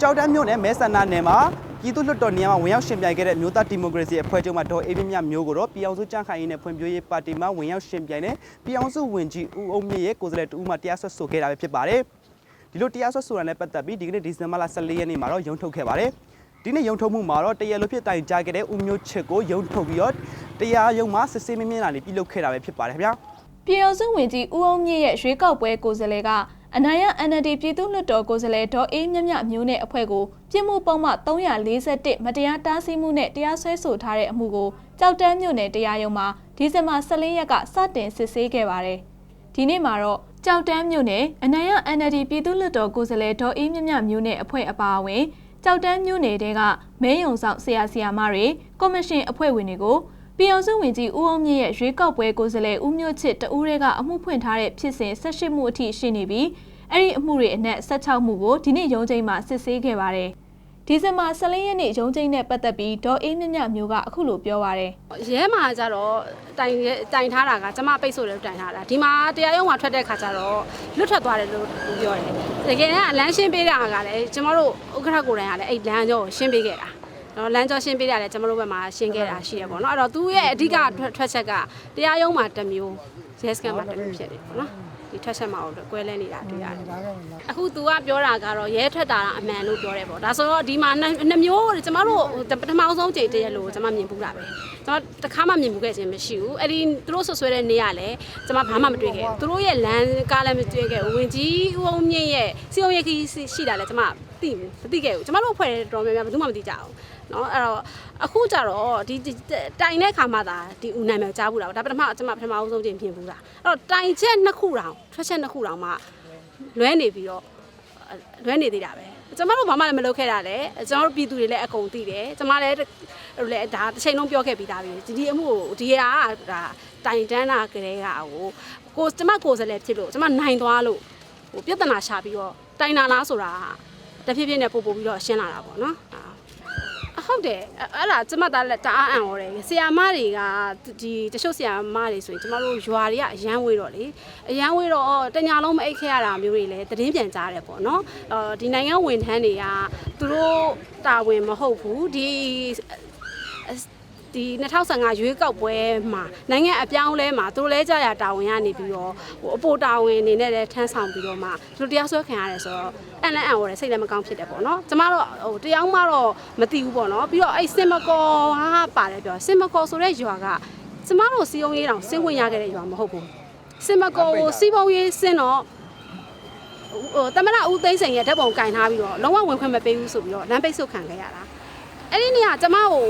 ကြောက်တန်းမြို့နယ်မဲဆန္ဒနယ်မှာပြည်သူ့လွှတ်တော်နေရာမှာဝင်ရောက်ရှင်ပြိုင်ခဲ့တဲ့မြို့သားဒီမိုကရေစီအဖွဲ့ချုပ်မှဒေါ်အေးမြင့်မြတ်မျိုးကိုတော့ပြည်အောင်စုကြံ့ခိုင်ရေးနဲ့ဖွံ့ဖြိုးရေးပါတီမှဝင်ရောက်ရှင်ပြိုင်တဲ့ပြည်အောင်စုဝင်ကြီးဦးအုံးမြင့်ရဲ့ကိုယ်စားလှယ်တူဦးမှတရားစွဲဆိုခဲ့တာပဲဖြစ်ပါတယ်ဒီလိုတရားစွဲဆိုတာနဲ့ပတ်သက်ပြီးဒီကနေ့ဒီဇင်ဘာလ14ရက်နေ့မှာတော့ရုံးထုတ်ခဲ့ပါတယ်ဒီနေ့ရုံးထုတ်မှုမှာတော့တရားလိုဖြစ်တိုင်ကြားခဲ့တဲ့ဦးမျိုးချစ်ကိုရုံးထုတ်ပြီးတော့တရားရုံးမှာစစ်ဆေးမင်းမြင်လာနေပြုလုပ်ခဲ့တာပဲဖြစ်ပါတယ်ခင်ဗျာပြည်တော်စုဝင်ကြီးဦးအောင်မြင့်ရဲ့ရွေးကောက်ပွဲကိုယ်စားလှယ်က အနိုင်ရ NLD ပြည်သူ့လွှတ်တော်ကိုယ်စားလှယ်ဒေါ်အေးမြတ်မြမျိုးနဲ့အဖွဲ့ကိုပြစ်မှုပုံမှ341မတရားတားဆီးမှုနဲ့တရားစွဲဆိုထားတဲ့အမှုကိုကြောက်တန်းမြို့နယ်တရားရုံးမှာဒီဇင်ဘာ14ရက်ကစတင်စစ်ဆေးခဲ့ပါတယ်။ဒီနေ့မှာတော့ကြောက်တန်းမြို့နယ်အနိုင်ရ NLD ပြည်သူ့လွှတ်တော်ကိုယ်စားလှယ်ဒေါ်အေးမြတ်မြမျိုးနဲ့အဖွဲ့အပါအဝင်ကြောက်တန်းမြို့နယ်တဲကမဲယုံဆောင်ဆရာဆရာမတွေကော်မရှင်အဖွဲ့ဝင်တွေကိုပြည်အောင်စုဝင်ကြီးဦးအောင်မြင့်ရဲ့ရွေးကောက်ပွဲကိုယ်စားလှယ်ဦးမျိုးချစ်တဦးရဲကအမှုဖွင့်ထားတဲ့ဖြစ်စဉ်18မှုအထိရှိနေပြီး အဲ့ဒီအမှုတွေအနက်16မှုကိုဒီနေ့ရုံးချိန်မှာစစ်ဆေးခဲ့ပါတယ်။ဒီဇင်ဘာ14ရက်နေ့ရုံးချိန်နဲ့ပတ်သက်ပြီးဒေါ်အေးမြင့်မြတ်မျိုးကအခုလိုပြောပါရယ်ရဲမှာကြတော့တိုင်တိုင်ထားတာကကျမပိတ်ဆို့တယ်လို့တိုင်ထားတာဒီမှာတရားရုံးမှာထွက်တဲ့ခါကျတော့လွတ်ထွက်သွားတယ်လို့ပြောတယ်တကယ်တမ်းအလန်းရှင်းပေးတာကလည်းကျမတို့ဥက္ကဋ္ဌကိုယ်တိုင်ကလည်းအဲ့လမ်းကြောကိုရှင်းပေးခဲ့တာ နော်လမ်းကြောရှင်းပေးတာလည်းကျမတို့ဘက်မှာရှင်းခဲ့တာရှိရပေါ့နော်အဲ့တော့သူရဲ့အဓိကထွက်ချက်ကတရားရုံးမှာတစ်မျိုးရဲစကန်မှာတစ်မျိုးဖြစ်တယ်ပေါ့နော်ဒီထွက်ချက်မှာတော့ကွဲလဲနေတာတွေ့ရတယ်အခု तू ကပြောတာကတော့ရဲထွက်တာကအမှန်လို့ပြောတယ်ပေါ့ဒါဆိုတော့ဒီမှာနှစ်မျိုးကျမတို့ပထမဆုံးချိန်တည်းရလို့ကျမမြင်ဘူးတာပဲကျွန်တော်တခါမှမြင်မှုခဲ့ခြင်းမရှိဘူးအဲ့ဒီသူတို့ဆွဆွဲတဲ့နေရလဲကျမဘာမှမတွေ့ခဲ့ဘူးသူတို့ရဲ့လမ်းကားလည်းမတွေ့ခဲ့ဘူးဝင်ကြီးဦးအောင်မြင့်ရဲ့စီအောင်ရဲ့ခီးရှိတာလဲကျမသိဘူးမသိခဲ့ဘူးကျမတို့အဖွဲ့တော်များများဘယ်သူမှမသိကြဘူး နော်အဲ့တော့အခုကြတော့ဒီတိုင်တဲ့ခါမှသာဒီဦးနာမည်ကြားဘူးတာပေါ့ဒါပထမကျွန်မပထမအဆုံးချင်းပြင်ဘူးတာအဲ့တော့တိုင်ချက်နှစ်ခုတောင်ထွက်ချက်နှစ်ခုတောင်မှလွဲနေပြီးတော့လွဲနေသေးတာပဲကျွန်မတို့ဘာမှလည်းမလုပ်ခဲ့တာလေကျွန်တော်တို့ပြည်သူတွေလည်းအကုန်သိတယ်ကျွန်မလည်းဟိုလေဒါတစ်ချိန်လုံးပြောခဲ့ပြီးသားပြီဒီဒီအမှုကိုဒီဟာကဒါတိုင်တန်းတာကလေးကဟိုကိုကျွန်မကိုစလဲဖြစ်လို့ကျွန်မနိုင်သွားလို့ဟိုပြဿနာရှာပြီးတော့တိုင်နာလားဆိုတာတဖြည်းဖြည်းနဲ့ပို့ပို့ပြီးတော့ရှင်းလာတာပေါ့နော် ဟုတ်တယ်အဲ့ဒါကျမသားလက်တအားအံ့ဩတယ်ဆရာမတွေကဒီတချို့ဆရာမတွေဆိုရင်ကျမတို့ရွာတွေကအရန်ဝေးတော့လေအရန်ဝေးတော့တညာလုံးမအိတ်ခဲ့ရတာမျိုးတွေလည်းသတင်းပြန်ကြားတယ်ပေါ့နော်အော်ဒီနိုင်ငံဝန်ထမ်းတွေကသူတို့တာဝန်မဟုတ်ဘူးဒီ ဒီ2015ရွေးကောက်ပွဲမှာနိုင်ငံအပြောင်းလဲမှာသူတို့လဲကြရတာဝန်ရနေပြီးတော့ဟိုအပိုတာဝန်အနေနဲ့လည်းထမ်းဆောင်ပြီးတော့မှသူတို့တရားစွဲခံရတယ်ဆိုတော့အန်လန်အန်ဝရစိတ်လည်းမကောင်းဖြစ်တယ်ပေါ့နော်ကျမတို့ဟိုတရားမှတော့မသိဘူးပေါ့နော်ပြီးတော့အဲ့စင်မကောဟာပါတယ်ပြောစင်မကောဆိုတဲ့ရွာကကျမတို့စီယုံရေးတောင်စင်းဝင်ရခဲ့တဲ့ရွာမဟုတ်ဘူးစင်မကောကိုစီပုံရေးစင်းတော့ဟိုတမရဦးသိန်းစိန်ရဲ့ဓာတ်ပုံကင်ထားပြီးတော့လုံးဝဝင်ခွင့်မပေးဘူးဆိုပြီးတော့လမ်းပိတ်ဆုတ်ခံခဲ့ရတာ အဲ့ဒီနေ့ကကျမကို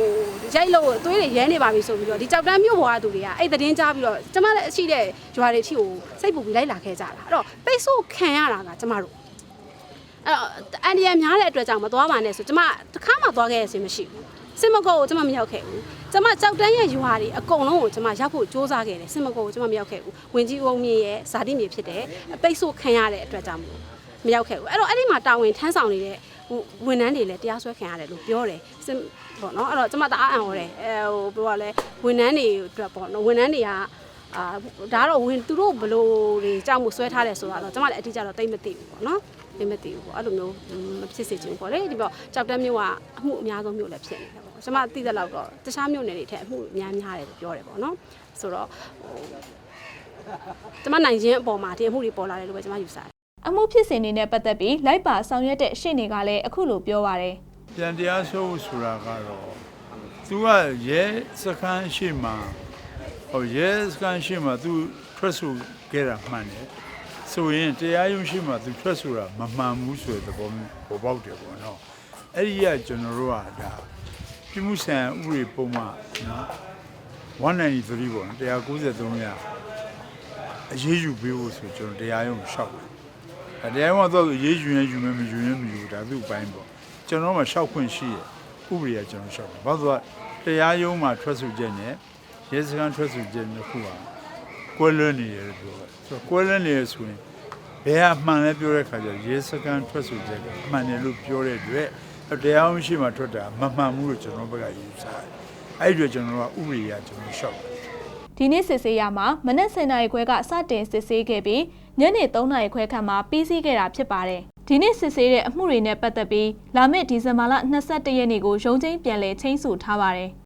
ရိုက်လို့သွေးတွေရဲနေပါပြီဆိုပြီးတော့ဒီကြောက်တန်းမြို့ပေါ်ကသူတွေကအဲ့သတင်းကြားပြီးတော့ကျမလည်းအရှိတဲ့ဂျွာတွေထိကိုစိတ်ပူပြီးလိုက်လာခဲ့ကြတာအဲ့တော့ပိတ်ဆုတ်ခံရတာကကျမတို့အဲ့တော့အန်ဒီရများတဲ့အတွက်ကြောင့်မသွားပါနဲ့ဆိုကျမတစ်ခါမှသွားခဲ့ရခြင်းမရှိဘူးစင်မကောကိုကျမမရောက်ခဲ့ဘူးကျမကြောက်တန်းရဲ့ရွာတွေအကုန်လုံးကိုကျမရောက်ဖို့စူးစမ်းခဲ့တယ်စင်မကောကိုကျမမရောက်ခဲ့ဘူးဝင်ကြီးဦးမြင့်ရဲ့ဇာတိမြေဖြစ်တယ်ပိတ်ဆို့ခံရတဲ့အတွက်ကြောင့်မလို့မရောက်ခဲ့ဘူးအဲ့တော့အဲ့ဒီမှာတာဝန်ထမ်းဆောင်နေတဲ့ ဟိုဝန်ထမ်းတွေလည်းတရားစွဲခံရတယ်လို့ပြောတယ်စင်ပေါ့နော်အဲ့တော့ကျမတအားအံ့ဩတယ်အဲဟိုပြောရလဲဝန်ထမ်းတွေအတွက်ပေါ့နော်ဝန်ထမ်းတွေကအာဒါတော့ဝင်သူတို့ဘလို့တွေကြောက်မှုဆွဲထားတယ်ဆိုတာတော့ကျမလည်းအတိအကျတော့သိမသိဘူးပေါ့နော်သိမသိဘူးပေါ့အဲ့လိုမျိုးမဖြစ်စေချင်ဘူးပေါ့လေဒီပေါ့ကြောက်တက်မျိုးကအမှုအများဆုံးမျိုးလည်းဖြစ်နေတယ်ပေါ့ကျမသိတဲ့လောက်တော့တခြားမျိုးနယ်တွေထက်အမှုအများများတယ်လို့ပြောတယ်ပေါ့နော်ဆိုတော့ဟိုကျမနိုင်ခြင်းအပေါ်မှာဒီအမှုတွေပေါ်လာတယ်လို့ပဲကျမယူဆတယ် အမှုဖြစ်စဉ်တွေနဲ့ပတ်သက်ပြီးလိုက်ပါဆောင်ရွက်တဲ့ရှင့်တွေကလည်းအခုလိုပြောပါရယ်ပြန်တရားဆိုဆိုတာကတော့သူကရဲစခန်းရှိမှဟိုရဲစခန်းရှိမှသူထွက်ဆိုခဲ့တာမှန်တယ်ဆိုရင်တရားရုံးရှိမှသူထွက်ဆိုတာမမှန်ဘူးဆိုတဲ့သဘောမျိုးပေါ်ပေါက်တယ်ပေါ့နော်အဲ့ဒီကကျွန်တော်တို့ကဒါပြမှုဆန်ဥပဒေပုံမှန်နော်193ပေါ့နော်193ရအရေးယူပေးဖို့ဆိုကျွန်တော်တရားရုံးကိုရှောက်တယ်အဲ တရားရုံးကတော့အရေးယူရင်ယူမယ်မယူရင်မယူဘူးဒါသူ့အပိုင်းပေါ့ကျွန်တော်မှရှောက်ခွင့်ရှိရဥပဒေကကျွန်တော်ရှောက်တယ်ဘာလို့လဲတရားရုံးမှာထွက်ဆိုချက်နဲ့ရဲစခန်းထွက်ဆိုချက်နှစ်ခုဟာကွဲလွဲနေတယ်လို့ပြောတယ်ဆိုတော့ကွဲလွဲနေရဆိုရင်ဘယ်ဟာမှန်လဲပြောတဲ့ခါကျရဲစခန်းထွက်ဆိုချက်ကမှန်တယ်လို့ပြောတဲ့အတွက်တရားရုံးရှိမှထွက်တာမမှန်ဘူးလို့ကျွန်တော်ဘက်ကယူဆတယ်အဲ့ဒီအတွက်ကျွန်တော်ကဥပဒေကကျွန်တော်ရှောက်တယ်ဒီနေ့စစ်ဆေးရမှာမနက်7:00နာရီခွဲကစတင်စစ်ဆေးခဲ့ပြီး ညနေ3:00နာရီခွဲခန့်မှာပြီးစီးခဲ့တာဖြစ်ပါတယ်ဒီနေ့စစ်ဆေးတဲ့အမှုတွေနဲ့ပတ်သက်ပြီးလာမယ့်ဒီဇင်ဘာလ22ရက်နေ့ကိုရုံးချင်းပြန်လည်ချင်းစုထားပါတယ်။